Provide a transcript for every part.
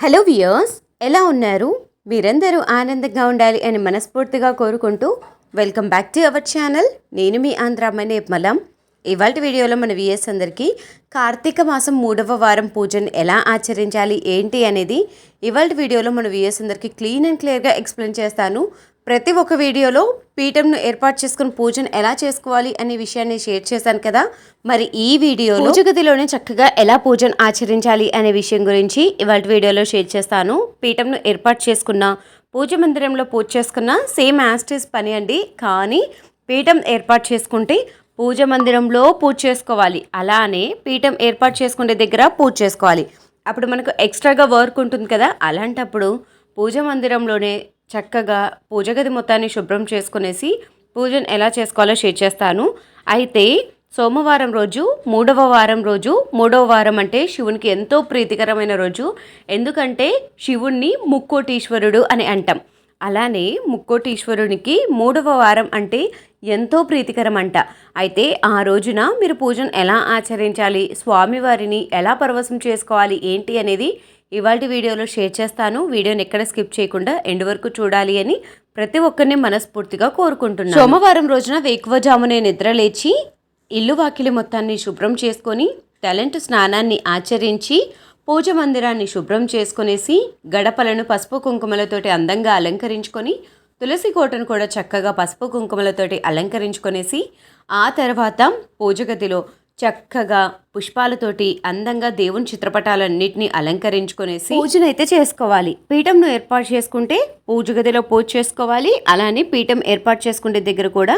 Hello viewers ఎలా ఉన్నారు? మీరందరూ ఆనందంగా ఉండాలి అని మనస్ఫూర్తిగా కోరుకుంటూ welcome back to our channel. నేను మీ ఆంధ్రామణి మలం ఇవాళ వీడియోలో మన విఎస్ అందరికీ కార్తీక మాసం మూడవ వారం పూజను ఎలా ఆచరించాలి ఏంటి అనేది ఇవాళ వీడియోలో మన విఎస్ అందరికీ క్లీన్ అండ్ క్లియర్గా ఎక్స్ప్లెయిన్ చేస్తాను. ప్రతి ఒక్క వీడియోలో పీఠంను ఏర్పాటు చేసుకుని పూజను ఎలా చేసుకోవాలి అనే విషయాన్ని షేర్ చేశాను కదా. మరి ఈ వీడియో పూజ గదిలోనే చక్కగా ఎలా పూజను ఆచరించాలి అనే విషయం గురించి ఇవాళ వీడియోలో షేర్ చేస్తాను. పీఠంను ఏర్పాటు చేసుకున్న పూజ మందిరంలో పూజ చేసుకున్న సేమ్ యాస్టిస్ పని అండి. కానీ పీఠం ఏర్పాటు చేసుకుంటే పూజ మందిరంలో పూజ చేసుకోవాలి. అలానే పీఠం ఏర్పాటు చేసుకునే దగ్గర పూజ చేసుకోవాలి. అప్పుడు మనకు ఎక్స్ట్రాగా వర్క్ ఉంటుంది కదా. అలాంటప్పుడు పూజ మందిరంలోనే చక్కగా పూజ గది మొత్తాన్ని శుభ్రం చేసుకునేసి పూజను ఎలా చేసుకోవాలో షేర్ చేస్తాను. అయితే సోమవారం రోజు మూడవ వారం రోజు మూడవ వారం అంటే శివునికి ఎంతో ప్రీతికరమైన రోజు. ఎందుకంటే శివుణ్ణి ముక్కోటీశ్వరుడు అని అంటాం. అలానే ముక్కోటీశ్వరునికి మూడవ వారం అంటే ఎంతో ప్రీతికరం అంట. అయితే ఆ రోజున మీరు పూజను ఎలా ఆచరించాలి? స్వామివారిని ఎలా పరవశం చేసుకోవాలి? ఏంటి అనేది ఇవాళ వీడియోలో షేర్ చేస్తాను. వీడియోని ఎక్కడ స్కిప్ చేయకుండా ఎండ్ వరకు చూడాలి అని ప్రతి ఒక్కరిని మనస్ఫూర్తిగా కోరుకుంటున్నాను. సోమవారం రోజున వేకువజామునే నిద్ర లేచి ఇల్లు వాకిలి మొత్తాన్ని శుభ్రం చేసుకొని తలంటు స్నానాన్ని ఆచరించి పూజ మందిరాన్ని శుభ్రం చేసుకునేసి గడపలను పసుపు కుంకుమలతోటి అందంగా అలంకరించుకొని తులసి కోటను కూడా చక్కగా పసుపు కుంకుమలతోటి అలంకరించుకొనేసి ఆ తర్వాత పూజగదిలో చక్కగా పుష్పాలతోటి అందంగా దేవుని చిత్రపటాలన్నిటిని అలంకరించుకునేసి పూజనైతే చేసుకోవాలి. పీఠంను ఏర్పాటు చేసుకుంటే పూజ గదిలో పూజ చేసుకోవాలి. అలానే పీఠం ఏర్పాటు చేసుకునే దగ్గర కూడా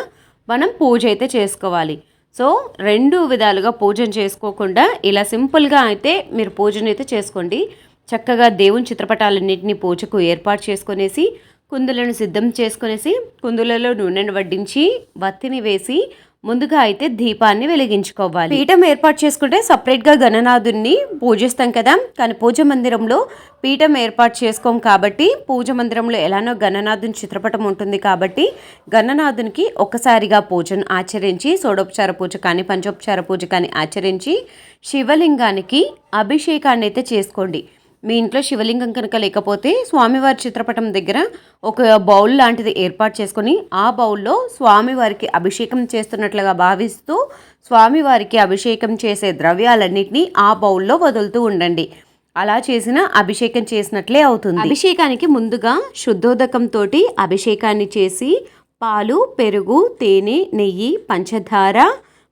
మనం పూజ అయితే చేసుకోవాలి. సో రెండు విధాలుగా పూజను చేసుకోకుండా ఇలా సింపుల్గా అయితే మీరు పూజను అయితే చేసుకోండి. చక్కగా దేవుని చిత్రపటాలన్నింటినీ పూజకు ఏర్పాటు చేసుకునేసి కుందులను సిద్ధం చేసుకునేసి కుందులలో నూనెను వడ్డించి వత్తిని వేసి ముందుగా అయితే దీపాన్ని వెలిగించుకోవాలి. పీఠం ఏర్పాటు చేసుకుంటే సపరేట్గా గణనాథుని పూజిస్తాం కదా. కానీ పూజ మందిరంలో పీఠం ఏర్పాటు చేసుకోం కాబట్టి పూజ మందిరంలో ఎలానో గణనాథుని చిత్రపటం ఉంటుంది కాబట్టి గణనాథునికి ఒకసారిగా పూజను ఆచరించి సోడోపచార పూజ కానీ పంచోపచార పూజ కానీ ఆచరించి శివలింగానికి అభిషేకాన్ని అయితే చేసుకోండి. మీ ఇంట్లో శివలింగం కనుక లేకపోతే స్వామివారి చిత్రపటం దగ్గర ఒక బౌల్ లాంటిది ఏర్పాటు చేసుకొని ఆ బౌల్లో స్వామివారికి అభిషేకం చేస్తున్నట్లుగా భావిస్తూ స్వామివారికి అభిషేకం చేసే ద్రవ్యాలన్నింటినీ ఆ బౌల్లో వదులుతూ ఉండండి. అలా చేసిన అభిషేకం చేసినట్లే అవుతుంది. అభిషేకానికి ముందుగా శుద్ధోదకంతో అభిషేకాన్ని చేసి పాలు పెరుగు తేనె నెయ్యి పంచదార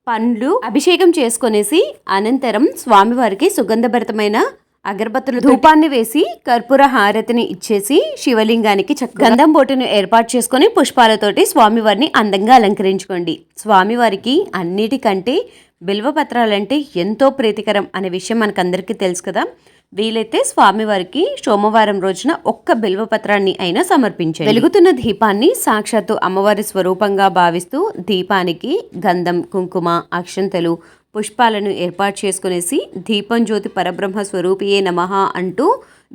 పండ్లు అభిషేకం చేసుకొనేసి అనంతరం స్వామివారికి సుగంధభరితమైన అగరబత్తులు ధూపాన్ని వేసి కర్పూర హారతిని ఇచ్చేసి శివలింగానికి గంధం బోటును ఏర్పాటు చేసుకొని పుష్పాలతోటి స్వామివారిని అందంగా అలంకరించుకోండి. స్వామివారికి అన్నిటికంటే బిల్వపత్రాలంటే ఎంతో ప్రీతికరం అనే విషయం మనకందరికీ తెలుసు కదా. వీలైతే స్వామివారికి సోమవారం రోజున ఒక్క బిల్వపత్రాన్ని అయినా సమర్పించండి. వెలుగుతున్న దీపాన్ని సాక్షాత్తు అమ్మవారి స్వరూపంగా భావిస్తూ దీపానికి గంధం కుంకుమ అక్షంతలు పుష్పాలను ఏర్పాటు చేసుకునేసి దీపం జ్యోతి పరబ్రహ్మ స్వరూపియే నమః అంటూ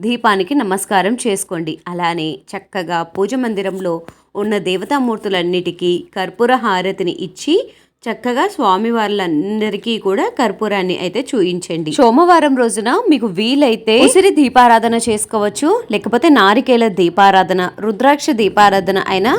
దీపానికి నమస్కారం చేసుకోండి. అలానే చక్కగా పూజ మందిరంలో ఉన్న దేవతామూర్తులన్నిటికీ కర్పూర హారతిని ఇచ్చి చక్కగా స్వామివార్లందరికీ కూడా కర్పూరాన్ని అయితే చూయించండి. సోమవారం రోజున మీకు వీలైతే ఉసిరి దీపారాధన చేసుకోవచ్చు లేకపోతే నారికేల దీపారాధన రుద్రాక్ష దీపారాధన అయినా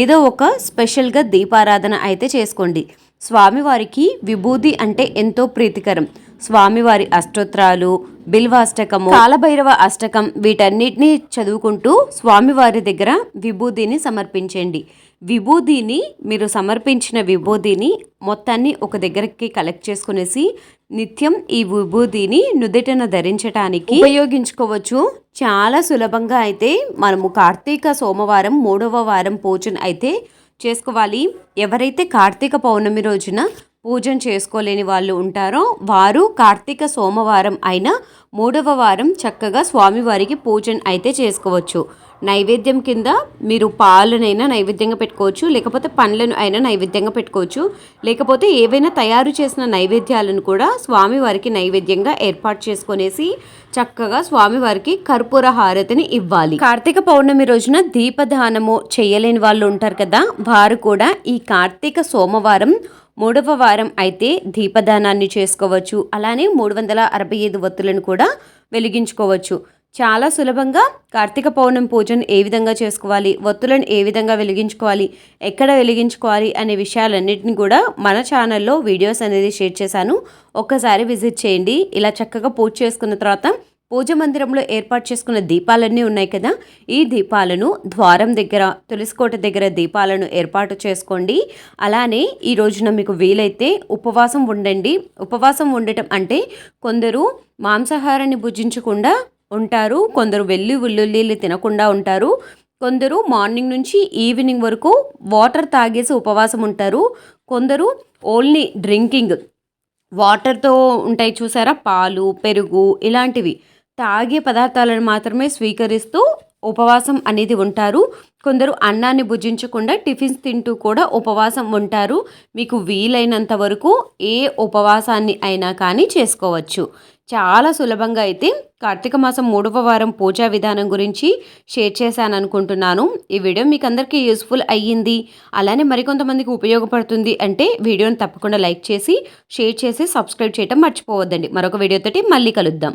ఏదో ఒక స్పెషల్గా దీపారాధన అయితే చేసుకోండి. స్వామివారికి విభూది అంటే ఎంతో ప్రీతికరం. స్వామివారి అష్టోత్రాలు బిల్వాష్టకము కాలభైరవ అష్టకం వీటన్నిటిని చదువుకుంటూ స్వామివారి దగ్గర విభూదిని సమర్పించండి. విభూదిని మీరు సమర్పించిన విభూదిని మొత్తాన్ని ఒక దగ్గరికి కలెక్ట్ చేసుకునేసి నిత్యం ఈ విభూదిని నుదిటన ధరించటానికి ఉపయోగించుకోవచ్చు. చాలా సులభంగా అయితే మనము కార్తీక సోమవారం మూడవ వారం పూజన అయితే చేసుకోవాలి. ఎవరైతే కార్తీక పౌర్ణమి రోజున పూజను చేసుకోలేని వాళ్ళు ఉంటారో వారు కార్తీక సోమవారం అయిన మూడవ వారం చక్కగా స్వామివారికి పూజను అయితే చేసుకోవచ్చు. నైవేద్యం కింద మీరు పాలనైనా నైవేద్యంగా పెట్టుకోవచ్చు లేకపోతే పండ్లను అయినా నైవేద్యంగా పెట్టుకోవచ్చు. లేకపోతే ఏవైనా తయారు చేసిన నైవేద్యాలను కూడా స్వామివారికి నైవేద్యంగా ఏర్పాటు చేసుకునేసి చక్కగా స్వామివారికి కర్పూర హారతిని ఇవ్వాలి. కార్తీక పౌర్ణమి రోజున దీపదానము చేయలేని వాళ్ళు ఉంటారు కదా వారు కూడా ఈ కార్తీక సోమవారం మూడవ వారం అయితే దీపదానాన్ని చేసుకోవచ్చు. అలానే మూడు వందల అరవై ఐదు వత్తులను కూడా వెలిగించుకోవచ్చు. చాలా సులభంగా కార్తీక పౌర్ణమి పూజను ఏ విధంగా చేసుకోవాలి ఒత్తులను ఏ విధంగా వెలిగించుకోవాలి ఎక్కడ వెలిగించుకోవాలి అనే విషయాలన్నింటినీ కూడా మన ఛానల్లో వీడియోస్ అనేది షేర్ చేశాను. ఒక్కసారి విజిట్ చేయండి. ఇలా చక్కగా పూజ చేసుకున్న తర్వాత పూజ మందిరంలో ఏర్పాటు చేసుకున్న దీపాలన్నీ ఉన్నాయి కదా. ఈ దీపాలను ద్వారం దగ్గర తులసికోట దగ్గర దీపాలను ఏర్పాటు చేసుకోండి. అలానే ఈ రోజున మీకు వీలైతే ఉపవాసం ఉండండి. ఉపవాసం ఉండటం అంటే కొందరు మాంసాహారాన్ని భుజించకుండా ఉంటారు. కొందరు వెల్లి ఉల్లుల్లీలు తినకుండా ఉంటారు. కొందరు మార్నింగ్ నుంచి ఈవినింగ్ వరకు వాటర్ తాగేసి ఉపవాసం ఉంటారు. కొందరు ఓన్లీ డ్రింకింగ్ వాటర్తో ఉంటాయి చూసారా? పాలు పెరుగు ఇలాంటివి. తాగే పదార్థాలను మాత్రమే స్వీకరిస్తూ ఉపవాసం అనేది ఉంటారు. కొందరు అన్నాన్ని భుజించకుండా టిఫిన్స్ తింటూ కూడా ఉపవాసం ఉంటారు. మీకు వీలైనంత వరకు ఏ ఉపవాసాన్ని అయినా కానీ చేసుకోవచ్చు. చాలా సులభంగా అయితే కార్తీక మాసం మూడవ వారం పూజా విధానం గురించి షేర్ చేశాను అనుకుంటున్నాను ఈ వీడియో మీకు అందరికీ యూస్ఫుల్ అయ్యింది. అలానే మరికొంతమందికి ఉపయోగపడుతుంది అంటే వీడియోని తప్పకుండా లైక్ చేసి షేర్ చేసి సబ్స్క్రైబ్ చేయటం మర్చిపోవద్దండి. మరొక వీడియోతోటి మళ్ళీ కలుద్దాం.